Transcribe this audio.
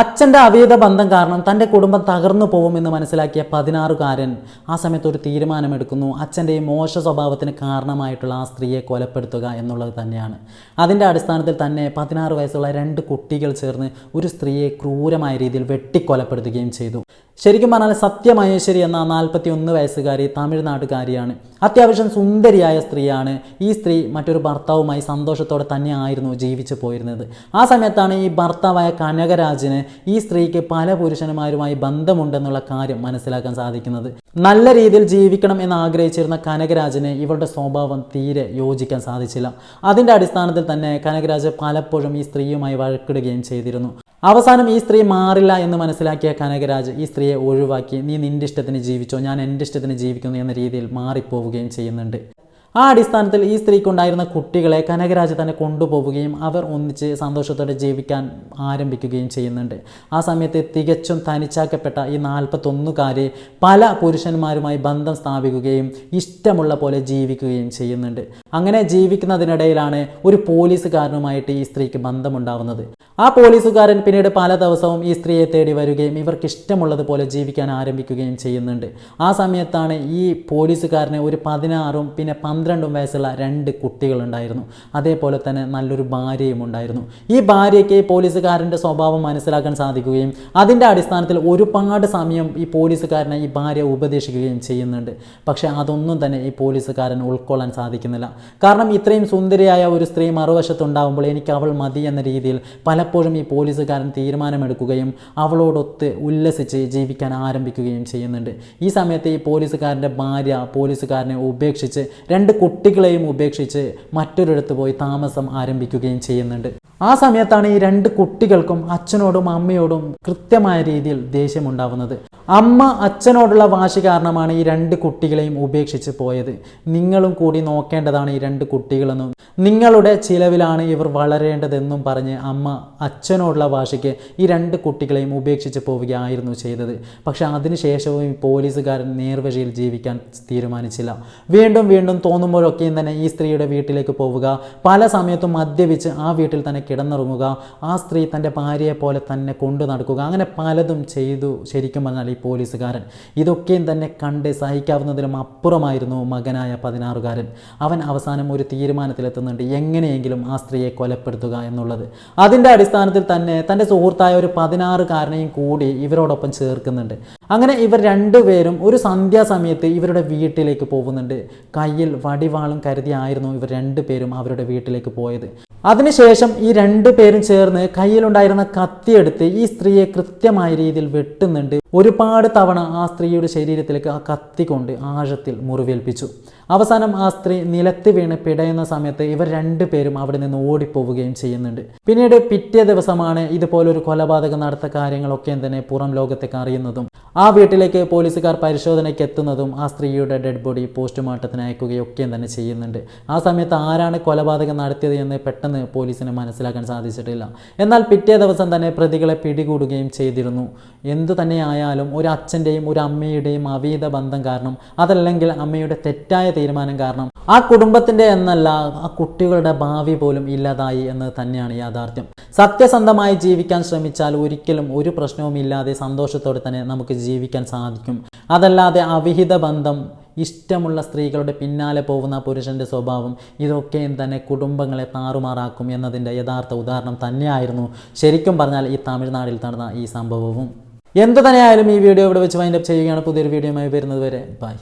അച്ഛന്റെ അവിഹിത ബന്ധം കാരണം തന്റെ കുടുംബം തകർന്നു പോകുമെന്ന് മനസ്സിലാക്കിയ പതിനാറുകാരൻ ആ സമയത്ത് ഒരു തീരുമാനമെടുക്കുന്നു. അച്ഛന്റെ മോശ സ്വഭാവത്തിന് കാരണമായിട്ടുള്ള ആ സ്ത്രീയെ കൊലപ്പെടുത്തുക എന്നുള്ളത് തന്നെയാണ്. അതിന്റെ അടിസ്ഥാനത്തിൽ തന്നെ പതിനാറ് വയസ്സുള്ള രണ്ട് കുട്ടികൾ ചേർന്ന് ഒരു സ്ത്രീയെ ക്രൂരമായ രീതിയിൽ വെട്ടിക്കൊലപ്പെടുത്തുകയും ചെയ്തു. ശരിക്കും പറഞ്ഞാൽ സത്യമഹേശ്വരി എന്ന നാൽപ്പത്തി ഒന്ന് വയസ്സുകാരി തമിഴ്നാട്ടുകാരിയാണ്. അത്യാവശ്യം സുന്ദരിയായ സ്ത്രീയാണ്. ഈ സ്ത്രീ മറ്റൊരു ഭർത്താവുമായി സന്തോഷത്തോടെ തന്നെ ആയിരുന്നു ജീവിച്ചു പോയിരുന്നത്. ആ സമയത്താണ് ഈ ഭർത്താവായ കനകരാജിന് ഈ സ്ത്രീക്ക് പല പുരുഷന്മാരുമായി ബന്ധമുണ്ടെന്നുള്ള കാര്യം മനസ്സിലാക്കാൻ സാധിക്കുന്നത്. നല്ല രീതിയിൽ ജീവിക്കണം എന്ന് ആഗ്രഹിച്ചിരുന്ന കനകരാജിന് ഇവളുടെ സ്വഭാവം തീരെ യോജിക്കാൻ സാധിച്ചില്ല. അതിന്റെ അടിസ്ഥാനത്തിൽ തന്നെ കനകരാജ് പലപ്പോഴും ഈ സ്ത്രീയുമായി വഴക്കിടുകയും ചെയ്തിരുന്നു. അവസാനം ഈ സ്ത്രീ മാറില്ല എന്ന് മനസ്സിലാക്കിയ കനകരാജ് ഈ സ്ത്രീയെ ഒഴിവാക്കി. നീ നിന്റെ ഇഷ്ടത്തിന് ജീവിച്ചോ. ഞാൻ എന്റെ ഇഷ്ടത്തിന് ജീവിക്കുന്നു എന്ന രീതിയിൽ മാറിപ്പോവുകയും ചെയ്യുന്നുണ്ട്. ആ അടിസ്ഥാനത്തിൽ ഈ സ്ത്രീക്കുണ്ടായിരുന്ന കുട്ടികളെ കനകരാജ് തന്നെ കൊണ്ടുപോവുകയും അവർ ഒന്നിച്ച് സന്തോഷത്തോടെ ജീവിക്കാൻ ആരംഭിക്കുകയും ചെയ്യുന്നുണ്ട്. ആ സമയത്ത് തികച്ചും തനിച്ചാക്കപ്പെട്ട ഈ നാൽപ്പത്തൊന്നുകാരെ പല പുരുഷന്മാരുമായി ബന്ധം സ്ഥാപിക്കുകയും ഇഷ്ടമുള്ള പോലെ ജീവിക്കുകയും ചെയ്യുന്നുണ്ട്. അങ്ങനെ ജീവിക്കുന്നതിനിടയിലാണ് ഒരു പോലീസുകാരനുമായിട്ട് ഈ സ്ത്രീക്ക് ബന്ധമുണ്ടാവുന്നത്. ആ പോലീസുകാരൻ പിന്നീട് പല ദിവസവും ഈ സ്ത്രീയെ തേടി വരികയും ഇവർക്ക് ഇഷ്ടമുള്ളതുപോലെ ജീവിക്കാൻ ആരംഭിക്കുകയും ചെയ്യുന്നുണ്ട്. ആ സമയത്താണ് ഈ പോലീസുകാരനെ ഒരു പതിനാറും പിന്നെ പന്ത്രണ്ടും വയസ്സുള്ള രണ്ട് കുട്ടികളുണ്ടായിരുന്നു. അതേപോലെ തന്നെ നല്ലൊരു ഭാര്യയും ഉണ്ടായിരുന്നു. ഈ ഭാര്യയ്ക്ക് പോലീസുകാരന്റെ സ്വഭാവം മനസ്സിലാക്കാൻ സാധിക്കുകയും അതിന്റെ അടിസ്ഥാനത്തിൽ ഒരുപാട് സമയം ഈ പോലീസുകാരനെ ഈ ഭാര്യ ഉപദേശിക്കുകയും ചെയ്യുന്നുണ്ട്. പക്ഷേ അതൊന്നും തന്നെ ഈ പോലീസുകാരൻ ഉൾക്കൊള്ളാൻ സാധിക്കുന്നില്ല. കാരണം ഇത്രയും സുന്ദരിയായ ഒരു സ്ത്രീ മറുവശത്തുണ്ടാവുമ്പോൾ എനിക്ക് അവൾ മതി എന്ന രീതിയിൽ പലപ്പോഴും ഈ പോലീസുകാരൻ തീരുമാനമെടുക്കുകയും അവളോടൊത്ത് ഉല്ലസിച്ച് ജീവിക്കാൻ ആരംഭിക്കുകയും ചെയ്യുന്നുണ്ട്. ഈ സമയത്ത് ഈ പോലീസുകാരന്റെ ഭാര്യ പോലീസുകാരനെ ഉപേക്ഷിച്ച് രണ്ട് കുട്ടികളെയും ഉപേക്ഷിച്ച് മറ്റൊരിടത്ത് പോയി താമസം ആരംഭിക്കുകയും ചെയ്യുന്നുണ്ട്. ആ സമയത്താണ് ഈ രണ്ട് കുട്ടികൾക്കും അച്ഛനോടും അമ്മയോടും കൃത്യമായ രീതിയിൽ ദേഷ്യമുണ്ടാവുന്നത്. അമ്മ അച്ഛനോടുള്ള വാശി കാരണമാണ് ഈ രണ്ട് കുട്ടികളെയും ഉപേക്ഷിച്ച് പോയത്. നിങ്ങളും കൂടി നോക്കേണ്ടതാണ് ഈ രണ്ട് കുട്ടികളെന്നും. നിങ്ങളുടെ ചിലവിലാണ് ഇവർ വളരേണ്ടതെന്നും പറഞ്ഞ് അമ്മ അച്ഛനോടുള്ള വാശിക്ക് ഈ രണ്ട് കുട്ടികളെയും ഉപേക്ഷിച്ച് പോവുകയായിരുന്നു ചെയ്തത്. പക്ഷെ അതിനുശേഷവും ഈ പോലീസുകാരൻ നേർവഴിയിൽ ജീവിക്കാൻ തീരുമാനിച്ചില്ല. വീണ്ടും വീണ്ടും തോന്നുമ്പോഴൊക്കെയും തന്നെ ഈ സ്ത്രീയുടെ വീട്ടിലേക്ക് പോവുക. പല സമയത്തും മദ്യപിച്ച് ആ വീട്ടിൽ തന്നെ കിടന്നിറങ്ങുക. ആ സ്ത്രീ തന്റെ ഭാര്യയെ പോലെ തന്നെ കൊണ്ടു നടക്കുക. അങ്ങനെ പലതും ചെയ്തു ശരിക്കും പറഞ്ഞാൽ ഈ പോലീസുകാരൻ. ഇതൊക്കെയും തന്നെ കണ്ട് സഹിക്കാവുന്നതിലും അപ്പുറമായിരുന്നു മകനായ പതിനാറുകാരൻ. അവൻ അവസാനം ഒരു തീരുമാനത്തിലെത്തുന്നുണ്ട്. എങ്ങനെയെങ്കിലും ആ സ്ത്രീയെ കൊലപ്പെടുത്തുക എന്നുള്ളത്. അതിന്റെ അടിസ്ഥാനത്തിൽ തന്നെ തന്റെ സുഹൃത്തായ ഒരു പതിനാറുകാരനെയും കൂടി ഇവരോടൊപ്പം ചേർക്കുന്നുണ്ട്. അങ്ങനെ ഇവർ രണ്ടുപേരും ഒരു സന്ധ്യാസമയത്ത് ഇവരുടെ വീട്ടിലേക്ക് പോകുന്നുണ്ട്. കയ്യിൽ വടിവാളും കരുതിയായിരുന്നു ഇവർ രണ്ടുപേരും അവരുടെ വീട്ടിലേക്ക് പോയത്. അതിനുശേഷം ഈ രണ്ടു പേരും ചേർന്ന് കയ്യിലുണ്ടായിരുന്ന കത്തിയെടുത്ത് ഈ സ്ത്രീയെ കൃത്യമായ രീതിയിൽ വെട്ടുന്നുണ്ട്. ഒരുപാട് തവണ ആ സ്ത്രീയുടെ ശരീരത്തിലേക്ക് ആ കത്തി കൊണ്ട് ആഴത്തിൽ മുറിവേൽപ്പിച്ചു. അവസാനം ആ സ്ത്രീ നിലത്ത് വീണ് പിടയുന്ന സമയത്ത് ഇവർ രണ്ടുപേരും അവിടെ നിന്ന് ഓടിപ്പോവുകയും ചെയ്യുന്നുണ്ട്. പിന്നീട് പിറ്റേ ദിവസമാണ് ഇതുപോലൊരു കൊലപാതകം നടത്ത കാര്യങ്ങളൊക്കെ തന്നെ പുറം ലോകത്തേക്ക് അറിയുന്നതും. ആ വീട്ടിലേക്ക് പോലീസുകാർ പരിശോധനയ്ക്ക് എത്തുന്നതും ആ സ്ത്രീയുടെ ഡെഡ് ബോഡി പോസ്റ്റ്മോർട്ടത്തിന് അയക്കുകയൊക്കെയും തന്നെ ചെയ്യുന്നുണ്ട്. ആ സമയത്ത് ആരാണ് കൊലപാതകം നടത്തിയത് എന്ന് പെട്ടെന്ന് പോലീസിന് മനസ്സിലാക്കാൻ സാധിച്ചിട്ടില്ല. എന്നാൽ പിറ്റേ ദിവസം തന്നെ പ്രതികളെ പിടികൂടുകയും ചെയ്തിരുന്നു. എന്തു തന്നെയായാലും ഒരു അച്ഛന്റെയും ഒരു അമ്മയുടെയും അവീത ബന്ധം കാരണം അതല്ലെങ്കിൽ അമ്മയുടെ തെറ്റായ തീരുമാനം കാരണം ആ കുടുംബത്തിന്റെ എന്നല്ല ആ കുട്ടികളുടെ ഭാവി പോലും ഇല്ലാതായി എന്ന് തന്നെയാണ് യാഥാർത്ഥ്യം. സത്യസന്ധമായി ജീവിക്കാൻ ശ്രമിച്ചാൽ ഒരിക്കലും ഒരു പ്രശ്നവും ഇല്ലാതെ സന്തോഷത്തോടെ തന്നെ നമുക്ക് ജീവിക്കാൻ സാധിക്കും. അതല്ലാതെ അവിഹിത ബന്ധം ഇഷ്ടമുള്ള സ്ത്രീകളുടെ പിന്നാലെ പോകുന്ന പുരുഷന്റെ സ്വഭാവം ഇതൊക്കെയും തന്നെ കുടുംബങ്ങളെ താറുമാറാക്കും എന്നതിന്റെ യഥാർത്ഥ ഉദാഹരണം തന്നെയായിരുന്നു. ശരിക്കും പറഞ്ഞാൽ ഈ തമിഴ്നാട്ടിൽ നടന്ന ഈ സംഭവവും. എന്തു തന്നെയായാലും ഈ വീഡിയോ ഇവിടെ വെച്ച് വൈൻഡപ്പ് ചെയ്യുകയാണ്. പുതിയൊരു വീഡിയോയുമായി വരുന്നത് വരെ. ബൈ